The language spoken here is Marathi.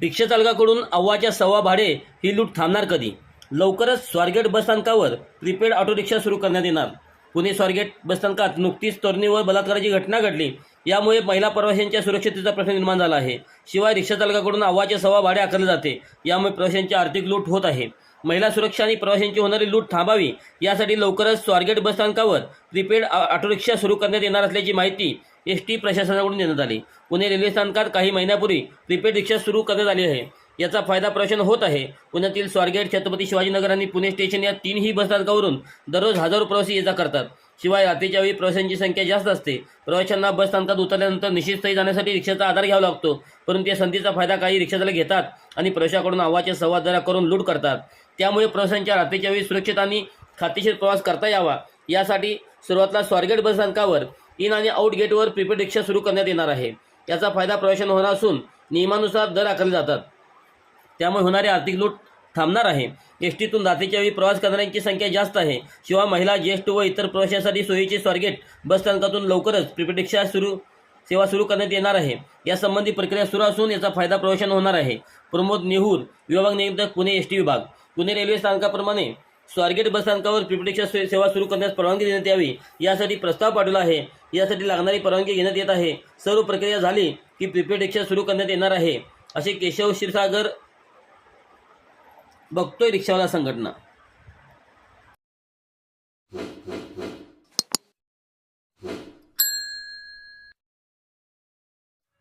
रिक्षा चालकाकडून अव्वाच्या सव्वा भाडे ही लूट थांबणार कधी? लवकरच स्वारगेट बसस्थानकावर प्रीपेड ऑटो रिक्षा सुरू करण्यात येणार. पुणे स्वारगेट बसस्थानकात नुकतीच तरुणीवर बलात्काराची घटना घडली. यामुळे महिला प्रवाशांच्या सुरक्षिततेचा प्रश्न निर्माण झाला आहे. शिवाय रिक्षा चालकाकडून अव्वाचे सव्वा भाडे आकारले जाते. यामुळे प्रवाशांची आर्थिक लूट होत आहे. महिला सुरक्षा आणि प्रवाशांची होणारी लूट थांबावी यासाठी लवकरच स्वारगेट बसस्थानकावर प्रीपेड ऑटोरिक्षा सुरू करण्यात येणार असल्याची माहिती एस टी प्रशासनाकडून देण्यात आली. पुणे रेल्वे स्थानकात काही महिन्यापूर्वी प्रीपेड रिक्षा सुरू करण्यात आली आहे. याचा फायदा प्रवाशन होत आहे. पुण्यातील स्वारगेट छत्रपती शिवाजीनगर आणि पुणे स्टेशन या तीनही बसस्थानकावरून दररोज हजारो प्रवासी ये जा करतात. शिवाय रात्रीच्या वेळी प्रवाशांची संख्या जास्त असते. प्रवाशांना बस स्थानकात उतरल्यानंतर निश्चित स्थळी जाण्यासाठी रिक्षाचा आधार घ्यावा लागतो. परंतु या संधीचा फायदा काही रिक्षाचालक घेतात आणि प्रवाशाकडून आवाचे संवाददारा करून लूट करतात. त्यामुळे प्रवाशांच्या रात्रीच्या वेळी सुरक्षित आणि खात्रीशीर प्रवास करता यावा. यासाठी सुरुवातला स्वारगेट बस स्थानकावर इन आणि आउट गेटवर प्रीपेड रिक्षा सुरू करण्यात येणार आहे. याचा फायदा प्रवाशांना होणार असून नियमानुसार दर आकारले जातात. त्यामुळे होणारी आर्थिक लूट थांबणार आहे. एस टीतून रात्रीच्या वेळी प्रवास करणाऱ्यांची संख्या जास्त आहे. शिवाय महिला ज्येष्ठ व इतर प्रवाशांसाठी सोयीचे स्वारगेट बसस्थानकातून लवकरच प्रीपेड सुरू सेवा सुरू करण्यात येणार आहे. यासंबंधी प्रक्रिया सुरू असून याचा फायदा प्रवाशांना होणार आहे. प्रमोद नेहूर विभाग नियंत्रक पुणे एस टी विभाग. पुणे रेल्वे स्थानकाप्रमाणे स्वारगेट बसस्थानकावर स्थानकावर सेवा सुरू करण्यास परवानगी देण्यात यावी यासाठी प्रस्ताव पाठवला आहे. यासाठी लागणारी परवानगी घेण्यात येत आहे. सर्व प्रक्रिया झाली की प्रीपेड रिक्षा सुरू करण्यात येणार आहे असे केशव क्षीरसागर बघतोय रिक्षावाला संघटना.